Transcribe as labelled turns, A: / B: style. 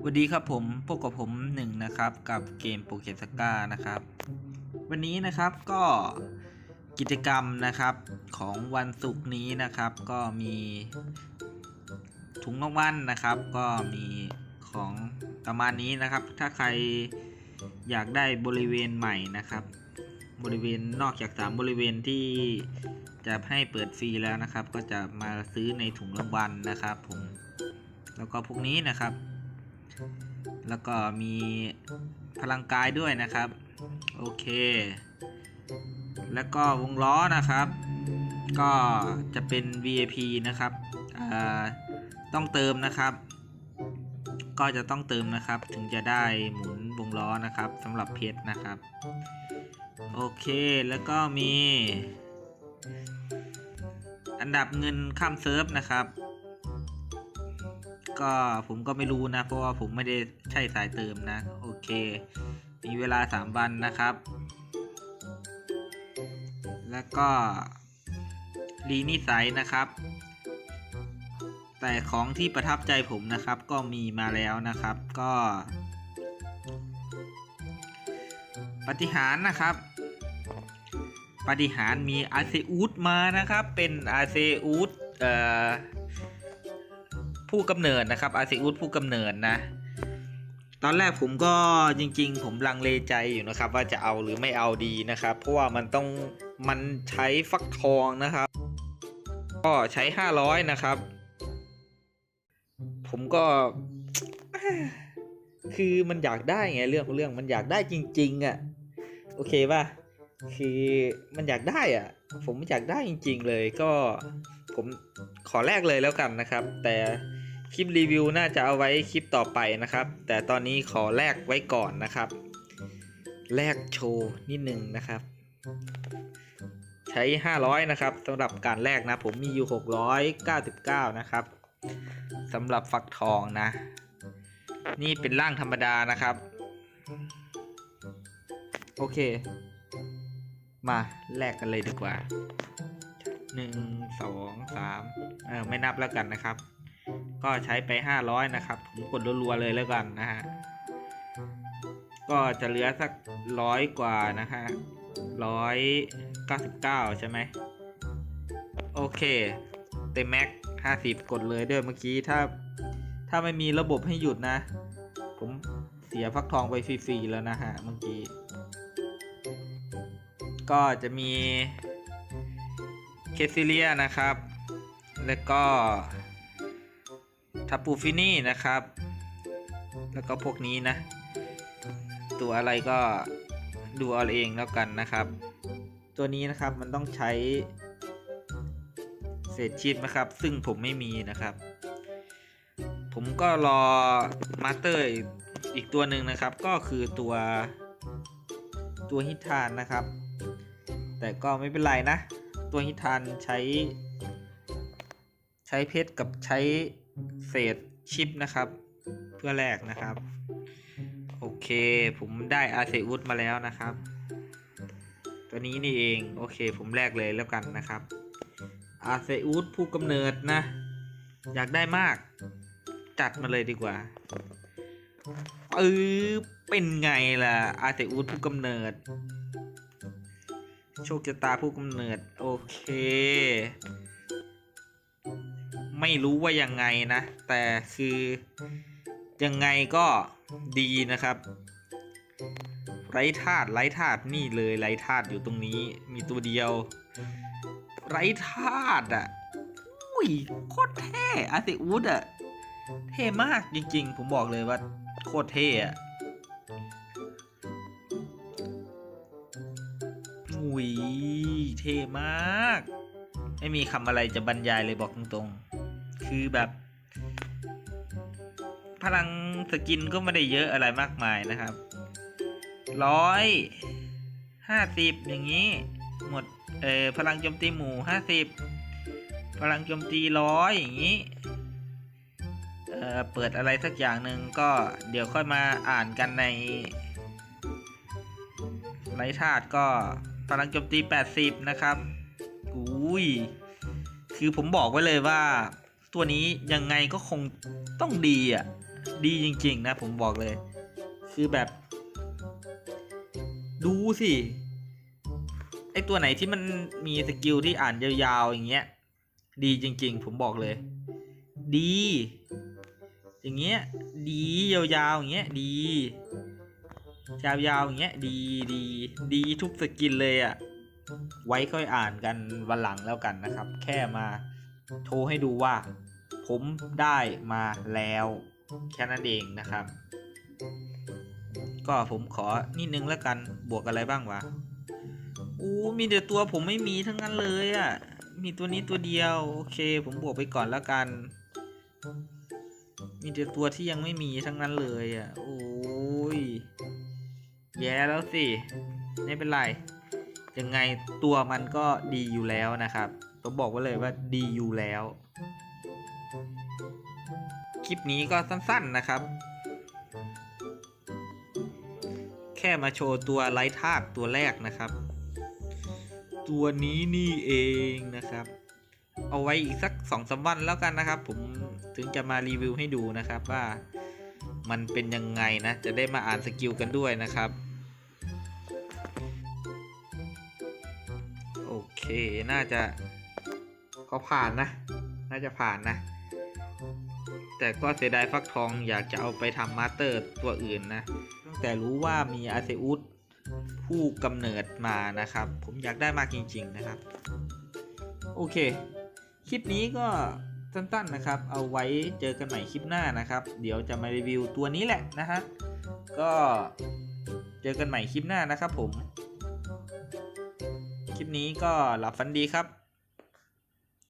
A: สวัสดีครับผมพบกับผมหนึ่งนะครับ กับเกมโปเกสก้านะครับ วันนี้นะครับก็กิจกรรมนะครับของวันศุกร์นี้นะครับ ก็มีถุงรางวัลนะครับ ก็มีของประมาณนี้นะครับ ถ้าใครอยากได้บริเวณใหม่นะครับ บริเวณนอกจากสามบริเวณที่จะให้เปิดฟรีแล้วนะครับ ก็จะมาซื้อในถุงรางวัลนะครับผมแล้วก็พวกนี้นะครับ แล้วก็มีพลังกายด้วยนะครับ โอเค แล้วก็วงล้อนะครับ ก็จะเป็น VIP นะครับต้องเติมนะครับ ก็จะต้องเติมนะครับ ถึงจะได้หมุนวงล้อนะครับสำหรับเพชรนะครับ โอเคแล้วก็มี อันดับเงินข้ามเซิร์ฟนะครับ ก็ผมก็ไม่รู้นะ เพราะว่าผมไม่ได้ใช่สายเติมนะ โอเค มีเวลา 3 วันนะครับ แล้วก็รีนิสัยนะครับ แต่ของที่ประทับใจผมนะครับ ก็มีมาแล้วนะครับ ก็ปฏิหารนะครับปฏิหารมีอาเซอูดมานะครับ เป็นอาเซอูดเอ่อ ผู้กำเนิดนะครับอาซิอุสผู้กำเนิดนะ ตอนแรกผมก็จริง ๆ ผมลังเลใจอยู่นะครับ ว่าจะเอาหรือไม่เอาดีนะครับ เพราะว่ามันต้องมันใช้ฟักทองนะครับ ก็ใช้ 500 นะครับ ผมก็คือมันอยากได้ไงเรื่องของเรื่องมันอยากได้จริง ๆอะ่ะโอเคป่ะคือมันอยากได้อะ ผมอยากได้จริง ๆ เลยก็ผมขอแลกเลยแล้วกันนะครับ แต่ คลิปรีวิวน่าจะเอาไว้คลิปต่อไปนะครับ แต่ตอนนี้ขอแลกไว้ก่อนนะครับแลกโชว์นิดนึงนะครับ ใช้ 500 นะครับสำหรับการแลกนะ ผมมีอยู่ 699 นะครับสำหรับฟักทองนะ นี่เป็นร่างธรรมดานะครับ โอเค มาแลกกันเลยดีกว่าหนึ่งสองสามเออไม่นับแล้วกันนะครับ ก็ใช้ไปห้าร้อยนะครับ ผมกดรัวๆเลยแล้วกันนะฮะ ก็จะเหลือสักร้อยกว่านะฮะร้อยเก้าสิบเก้าใช่ไหม โอเค เต็มแม็กห้าสิบกดเลยด้วยเมื่อกี้ถ้า ถ้าไม่มีระบบให้หยุดนะ ผมเสียฟักทองไปฟรีๆแล้วนะฮะเมื่อกี้ ก็จะมีเคซิเลียนะครับ แล้วก็ ทับปูฟินี่นะครับ แล้วก็พวกนี้นะ ตัวอะไรก็ดูเอาเองแล้วกันนะครับ ตัวนี้นะครับมันต้องใช้เศษชีตนะครับ ซึ่งผมไม่มีนะครับ ผมก็รอมาสเตอร์อีกตัวหนึ่งนะครับ ก็คือตัวตัวฮิทานนะครับ แต่ก็ไม่เป็นไรนะ ตัวฮิตานใช้ ใช้เพชรกับใช้ เศษชิปนะครับ เพื่อแลกนะครับ โอเค ผมได้อาเซอุสมาแล้วนะครับ ตัวนี้นี่เองโอเค ผมแลกเลยแล้วกันนะครับ อาเซอุสผู้กำเนิดนะ อยากได้มาก จัดมาเลยดีกว่าเออเป็นไงล่ะ อาเซอุสผู้กำเนิด โชคชะตาผู้กำเนิด โอเค ไม่รู้ว่ายังไงนะ แต่คือยังไงก็ดีนะครับ ไร้ธาตุไร้ธาตุนี่เลยไร้ธาตุอยู่ตรงนี้ มีตัวเดียว ไร้ธาตุอะอุ้ยโคตรเท่อาติอูดอะเท่มากจริงๆ ผมบอกเลยว่าโคตรเท่อะอุ้ยเท่มาก ไม่มีคำอะไรจะบรรยายเลยบอกตรงๆ คือแบบ พลังสกินก็ไม่ได้เยอะอะไรมากมายนะครับร้อยห้าสิบอย่างนี้ หมดเออพลังโจมตีหมู่ห้าสิบพลังโจมตีร้อยอย่างนี้เออเปิดอะไรสักอย่างหนึ่งก็เดี๋ยวค่อยมาอ่านกันในไร้ธาตุก็พลังโจมตี 80 นะครับอุ้ย คือผมบอกไว้เลยว่า ตัวนี้ยังไงก็คงต้องดีอะ ดีจริง ๆ นะ ผมบอกเลย คือแบบ ดูสิไอตัวไหนที่มันมีสกิลที่อ่านยาวๆอย่างเงี้ย ดีจริง ๆ ผมบอกเลย ดี อย่างเงี้ย ดียาวๆอย่างเงี้ย ดียาวๆอย่างเงี้ย ดีดีดีทุกสกินเลยอะ่ะไว้ค่อยอ่านกันวันหลังแล้วกันนะครับ แค่มา โชว์ให้ดูว่า ผมได้มาแล้วแค่นั้นเองนะครับ ก็ผมขอนิดนึงแล้วกันบวกอะไรบ้างวะอู้มีแต่ตัวผมไม่มีทั้งนั้นเลยอะ่ะมีตัวนี้ตัวเดียว โอเค ผมบวกไปก่อนแล้วกัน มีแต่ตัวที่ยังไม่มีทั้งนั้นเลยอะ่ะโอ้ยแย่แล้วสิ ไม่เป็นไร ยังไงตัวมันก็ดีอยู่แล้วนะครับ ผมบอกไว้เลยว่าดีอยู่แล้ว คลิปนี้ก็สั้นๆนะครับ แค่มาโชว์ตัวไร้ธาตุตัวแรกนะครับ ตัวนี้นี่เองนะครับ เอาไว้อีกสักสองสามวันแล้วกันนะครับ ผมถึงจะมารีวิวให้ดูนะครับว่ามันเป็นยังไงนะ จะได้มาอ่านสกิลกันด้วยนะครับ โอเค น่าจะ เขาผ่านนะ น่าจะผ่านนะ แต่ก็เสียดายฟักทองอยากจะเอาไปทำมาสเตอร์ตัวอื่นนะตั้งแต่รู้ว่ามีอาเซอุสผู้กำเนิดมานะครับ ผมอยากได้มากจริง ๆ นะครับ โอเค คลิปนี้ก็สั้นๆนะครับ เอาไว้เจอกันใหม่คลิปหน้านะครับ เดี๋ยวจะมารีวิวตัวนี้แหละนะฮะ ก็เจอกันใหม่คลิปหน้านะครับผม คลิปนี้ก็หลับฝันดีครับ